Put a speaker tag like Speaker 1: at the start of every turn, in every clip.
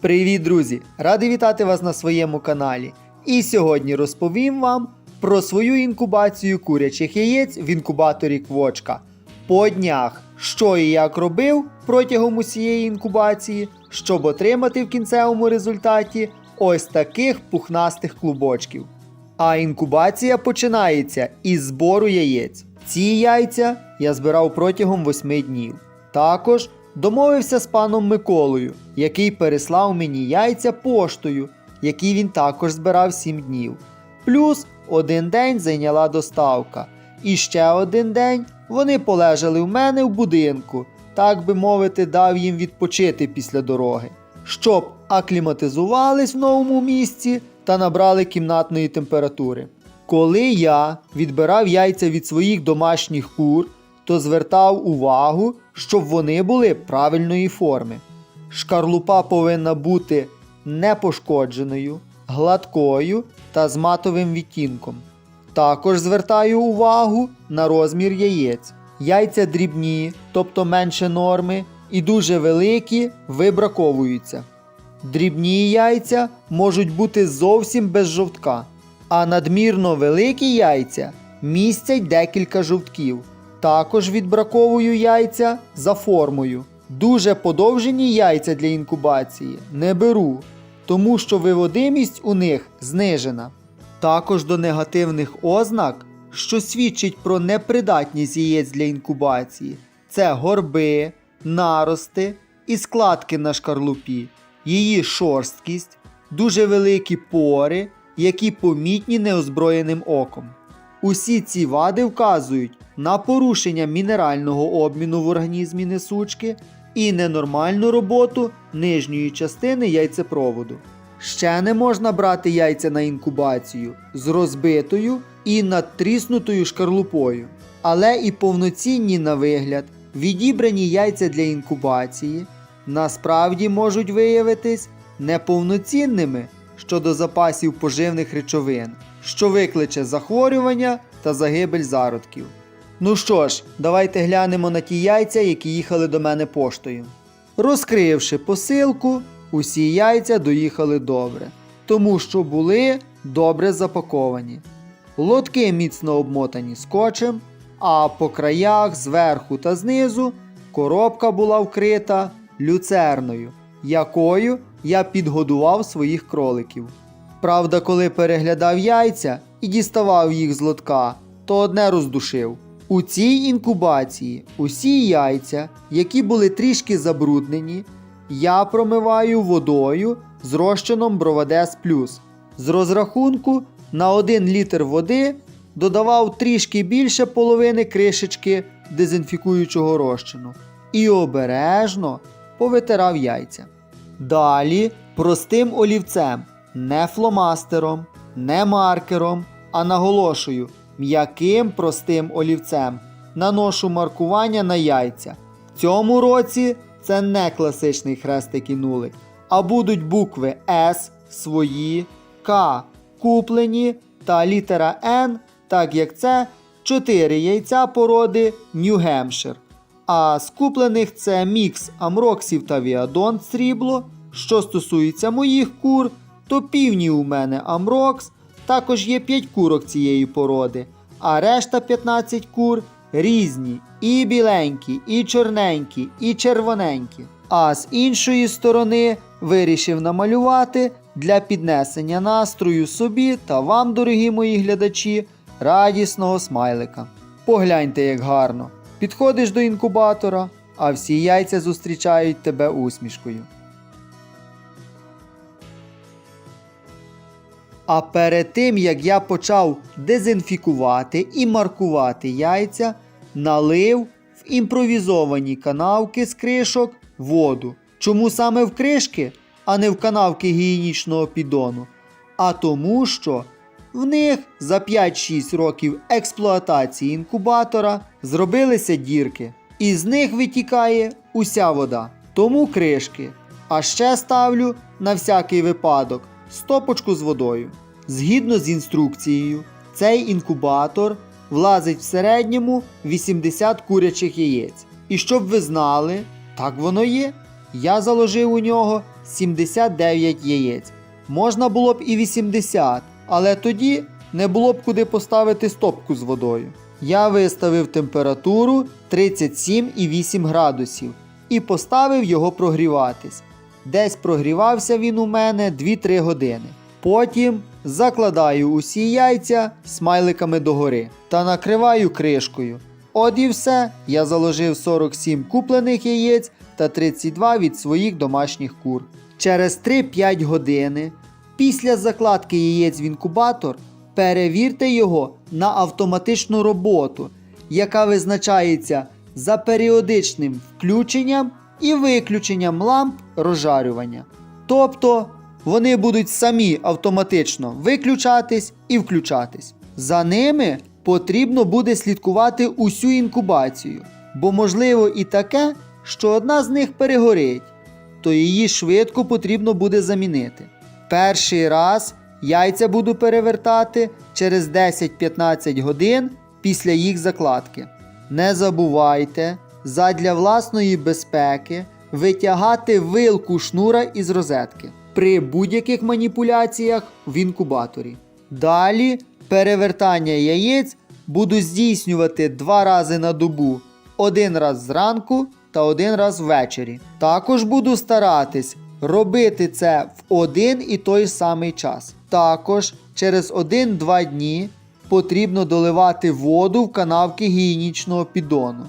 Speaker 1: Привіт, друзі! Радий вітати вас на своєму каналі. І сьогодні розповім вам про свою інкубацію курячих яєць в інкубаторі Квочка. По днях, що і як робив протягом усієї інкубації, щоб отримати в кінцевому результаті ось таких пухнастих клубочків. А інкубація починається із збору яєць. Ці яйця я збирав протягом 8 днів. Також домовився з паном Миколою, який переслав мені яйця поштою, які він також збирав 7 днів. Плюс один день зайняла доставка. І ще один день вони полежали в мене в будинку, так би мовити, дав їм відпочити після дороги, щоб акліматизувались в новому місці та набрали кімнатної температури. Коли я відбирав яйця від своїх домашніх кур, то звертав увагу, щоб вони були правильної форми. Шкарлупа повинна бути непошкодженою, гладкою та з матовим відтінком. Також звертаю увагу на розмір яєць. Яйця дрібні, тобто менше норми, і дуже великі вибраковуються. Дрібні яйця можуть бути зовсім без жовтка, а надмірно великі яйця містять декілька жовтків. Також відбраковую яйця за формою. Дуже подовжені яйця для інкубації не беру, тому що виводимість у них знижена. Також до негативних ознак, що свідчить про непридатність яєць для інкубації, це горби, нарости і складки на шкарлупі, її шорсткість, дуже великі пори, які помітні неозброєним оком. Усі ці вади вказують на порушення мінерального обміну в організмі несучки і ненормальну роботу нижньої частини яйцепроводу. Ще не можна брати яйця на інкубацію з розбитою і надтріснутою шкарлупою, але і повноцінні на вигляд відібрані яйця для інкубації насправді можуть виявитись неповноцінними щодо запасів поживних речовин, що викличе захворювання та загибель зародків. Ну що ж, давайте глянемо на ті яйця, які їхали до мене поштою. Розкривши посилку, усі яйця доїхали добре, тому що були добре запаковані. Лотки міцно обмотані скотчем, а по краях, зверху та знизу коробка була вкрита люцерною, якою я підгодував своїх кроликів. Правда, коли переглядав яйця і діставав їх з лотка, то одне роздушив. У цій інкубації усі яйця, які були трішки забруднені, я промиваю водою з розчином Бровадес Плюс. З розрахунку на 1 літр води додавав трішки більше половини кришечки дезінфікуючого розчину і обережно повитирав яйця. Далі простим олівцем, не фломастером, не маркером, а наголошую, м'яким простим олівцем наношу маркування на яйця. В цьому році це не класичний хрестик і нулик, а будуть букви С свої, К куплені та літера Н, так як це 4 яйця породи Нью-Гемпшир. А з куплених це мікс амроксів та віадон срібло. Що стосується моїх кур, то півні у мене амрокс, також є 5 курок цієї породи, а решта 15 кур різні, і біленькі, і чорненькі, і червоненькі. А з іншої сторони вирішив намалювати для піднесення настрою собі та вам, дорогі мої глядачі, радісного смайлика. Погляньте, як гарно. Підходиш до інкубатора, а всі яйця зустрічають тебе усмішкою. А перед тим як я почав дезінфікувати і маркувати яйця, налив в імпровізовані канавки з кришок воду. Чому саме в кришки, а не в канавки гігієнічного піддону? А тому, що в них за 5-6 років експлуатації інкубатора зробилися дірки, і з них витікає уся вода. Тому кришки. А ще ставлю на всякий випадок стопочку з водою. Згідно з інструкцією, цей інкубатор влазить в середньому 80 курячих яєць. І щоб ви знали, так воно є. Я заложив у нього 79 яєць. Можна було б і 80, але тоді не було б куди поставити стопку з водою. Я виставив температуру 37,8 градусів і поставив його прогріватись. Десь прогрівався він у мене 2-3 години. Потім закладаю усі яйця смайликами догори та накриваю кришкою. От і все, я заложив 47 куплених яєць та 32 від своїх домашніх кур. Через 3-5 години після закладки яєць в інкубатор перевірте його на автоматичну роботу, яка визначається за періодичним включенням і виключенням ламп розжарювання. Тобто вони будуть самі автоматично виключатись і включатись. За ними потрібно буде слідкувати усю інкубацію, бо можливо і таке, що одна з них перегорить, то її швидко потрібно буде замінити. Перший раз яйця буду перевертати через 10-15 годин після їх закладки. Не забувайте задля власної безпеки витягати вилку шнура із розетки при будь-яких маніпуляціях в інкубаторі. Далі перевертання яєць буду здійснювати два рази на добу, один раз зранку та один раз ввечері. Також буду старатись робити це в один і той самий час. Також через 1-2 дні потрібно доливати воду в канавки гігієнічного піддону.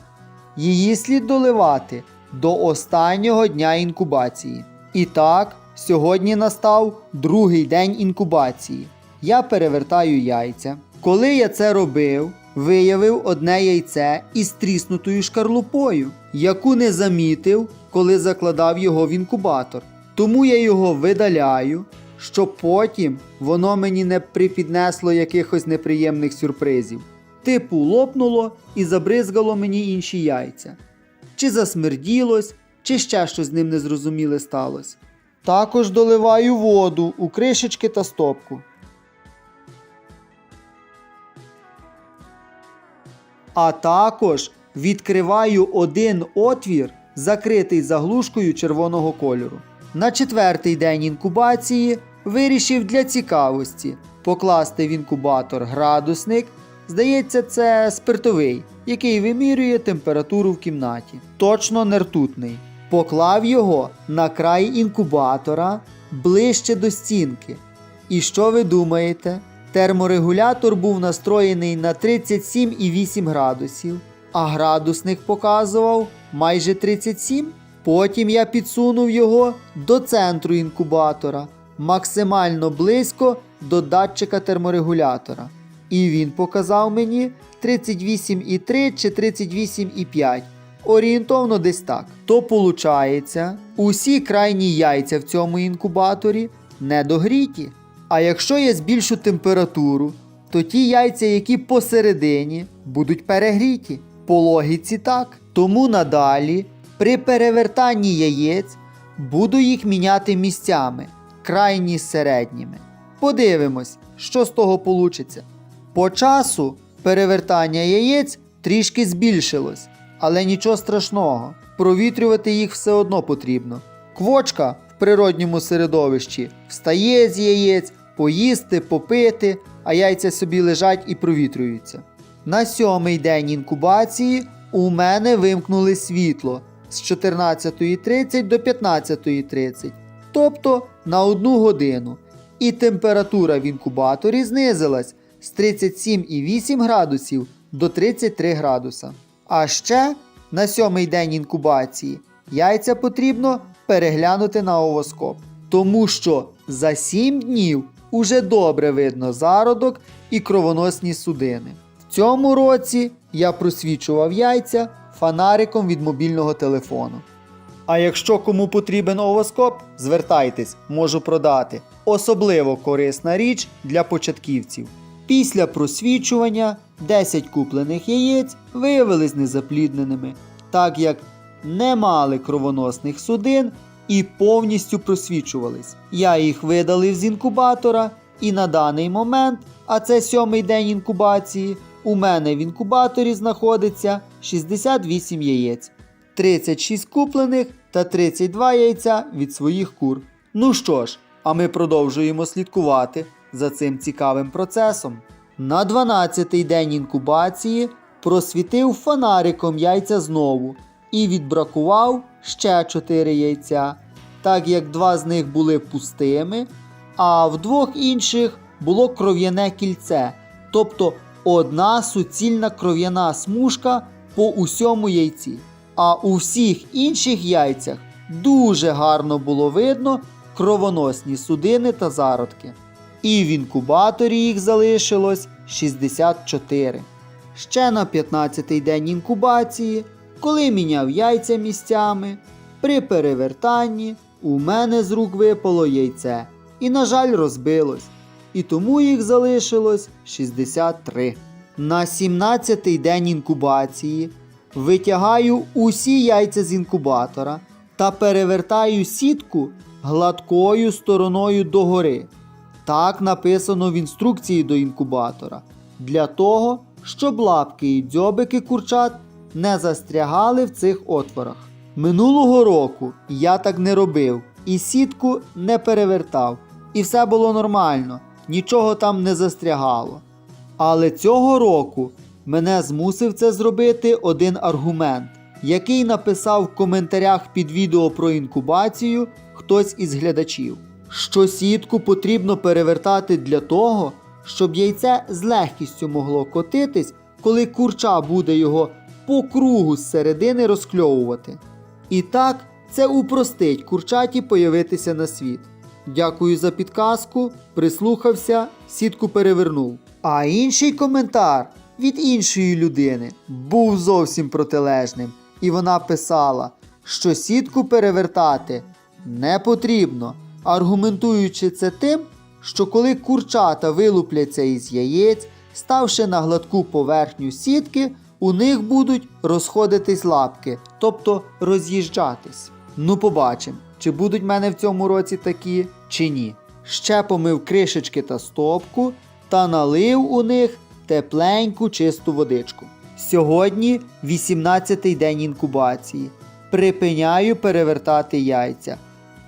Speaker 1: Її слід доливати до останнього дня інкубації. І так, сьогодні настав другий день інкубації. Я перевертаю яйця. Коли я це робив, виявив одне яйце із тріснутою шкарлупою, яку не замітив, коли закладав його в інкубатор. Тому я його видаляю, щоб потім воно мені не припіднесло якихось неприємних сюрпризів. Типу лопнуло і забризгало мені інші яйця. Чи засмерділось, чи ще щось з ним незрозуміле сталося. Також доливаю воду у кришечки та стопку. А також відкриваю один отвір, закритий заглушкою червоного кольору. На четвертий день інкубації вирішив для цікавості покласти в інкубатор градусник. Здається, це спиртовий, який вимірює температуру в кімнаті. Точно не ртутний. Поклав його на край інкубатора ближче до стінки. І що ви думаєте? Терморегулятор був настроєний на 37,8 градусів, а градусник показував майже 37. Потім я підсунув його до центру інкубатора, максимально близько до датчика терморегулятора. І він показав мені 38,3 чи 38,5. Орієнтовно десь так. То получається, усі крайні яйця в цьому інкубаторі недогріті. А якщо я збільшу температуру, то ті яйця, які посередині, будуть перегріті. По логіці так. Тому надалі при перевертанні яєць буду їх міняти місцями, крайні з середніми. Подивимось, що з того получиться. По часу перевертання яєць трішки збільшилось, але нічого страшного, провітрювати їх все одно потрібно. Квочка в природньому середовищі встає з яєць, поїсти, попити, а яйця собі лежать і провітрюються. На сьомий день інкубації у мене вимкнули світло з 14.30 до 15.30, тобто на одну годину. І температура в інкубаторі знизилась з 37,8 градусів до 33 градуса. А ще на сьомий день інкубації яйця потрібно переглянути на овоскоп, тому що за 7 днів уже добре видно зародок і кровоносні судини. В цьому році я просвічував яйця фонариком від мобільного телефону. А якщо кому потрібен овоскоп, звертайтесь, можу продати. Особливо корисна річ для початківців. Після просвічування 10 куплених яєць виявились незаплідненими, так як не мали кровоносних судин і повністю просвічувались. Я їх видалив з інкубатора, і на даний момент, а це сьомий день інкубації, у мене в інкубаторі знаходиться 68 яєць, 36 куплених та 32 яйця від своїх кур. Ну що ж, а ми продовжуємо слідкувати за цим цікавим процесом. На 12-й день інкубації просвітив фонариком яйця знову і відбракував ще 4 яйця, так як два з них були пустими, а в двох інших було кров'яне кільце, тобто одна суцільна кров'яна смужка по усьому яйці. А у всіх інших яйцях дуже гарно було видно кровоносні судини та зародки. І в інкубаторі їх залишилось 64. Ще на 15-й день інкубації, коли міняв яйця місцями, при перевертанні у мене з рук випало яйце і, на жаль, розбилось. І тому їх залишилось 63. На 17-й день інкубації витягаю усі яйця з інкубатора та перевертаю сітку гладкою стороною догори. Так написано в інструкції до інкубатора. Для того, щоб лапки і дзьобики курчат не застрягали в цих отворах. Минулого року я так не робив і сітку не перевертав, і все було нормально, нічого там не застрягало. Але цього року мене змусив це зробити один аргумент, який написав в коментарях під відео про інкубацію хтось із глядачів, що сітку потрібно перевертати для того, щоб яйце з легкістю могло котитись, коли курча буде його по кругу з середини розкльовувати. І так це упростить курчаті появитися на світ. Дякую за підказку, прислухався, сітку перевернув. А інший коментар від іншої людини був зовсім протилежним, і вона писала, що сітку перевертати не потрібно, аргументуючи це тим, що коли курчата вилупляться із яєць, ставши на гладку поверхню сітки, у них будуть розходитись лапки, тобто роз'їжджатись. Ну, побачимо, чи будуть в мене в цьому році такі, чи ні. Ще помив кришечки та стопку та налив у них тепленьку чисту водичку. Сьогодні 18-й день інкубації. Припиняю перевертати яйця.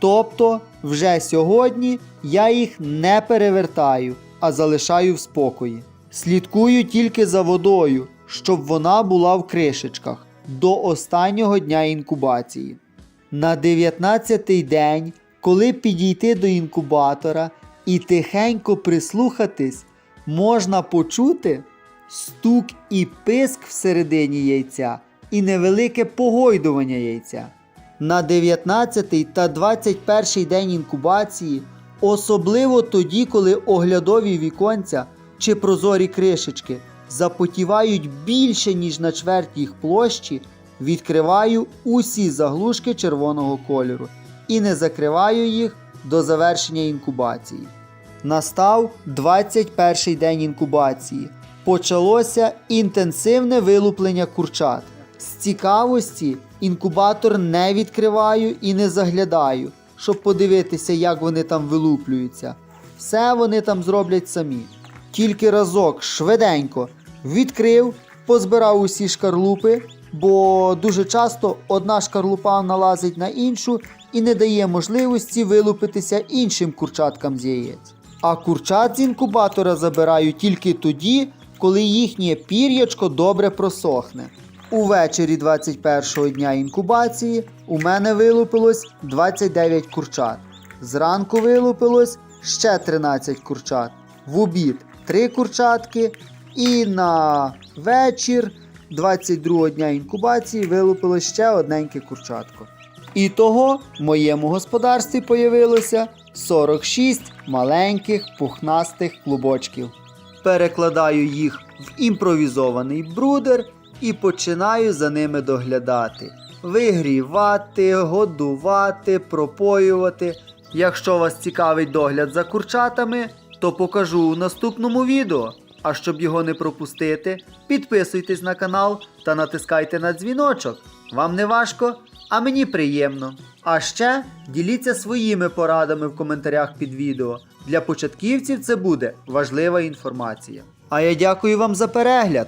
Speaker 1: Тобто, вже сьогодні я їх не перевертаю, а залишаю в спокої. Слідкую тільки за водою, щоб вона була в кришечках до останнього дня інкубації. На 19-й день, коли підійти до інкубатора і тихенько прислухатись, можна почути стук і писк всередині яйця і невелике погойдування яйця. На 19 та 21 день інкубації, особливо тоді, коли оглядові віконця чи прозорі кришечки запотівають більше, ніж на чверть їх площі, відкриваю усі заглушки червоного кольору і не закриваю їх до завершення інкубації. Настав 21 день інкубації. Почалося інтенсивне вилуплення курчат. З цікавості інкубатор не відкриваю і не заглядаю, щоб подивитися, як вони там вилуплюються. Все вони там зроблять самі. Тільки разок швиденько відкрив, позбирав усі шкарлупи, бо дуже часто одна шкарлупа налазить на іншу і не дає можливості вилупитися іншим курчаткам з яєць. А курчат з інкубатора забираю тільки тоді, коли їхнє пір'ячко добре просохне. Увечері 21-го дня інкубації у мене вилупилось 29 курчат. Зранку вилупилось ще 13 курчат. В обід 3 курчатки. І на вечір 22-го дня інкубації вилупилось ще одненьке курчатко. І того в моєму господарстві появилося 46 маленьких пухнастих клубочків. Перекладаю їх в імпровізований брудер і починаю за ними доглядати. Вигрівати, годувати, пропоювати. Якщо вас цікавить догляд за курчатами, то покажу у наступному відео. А щоб його не пропустити, підписуйтесь на канал та натискайте на дзвіночок. Вам не важко, а мені приємно. А ще діліться своїми порадами в коментарях під відео. Для початківців це буде важлива інформація. А я дякую вам за перегляд.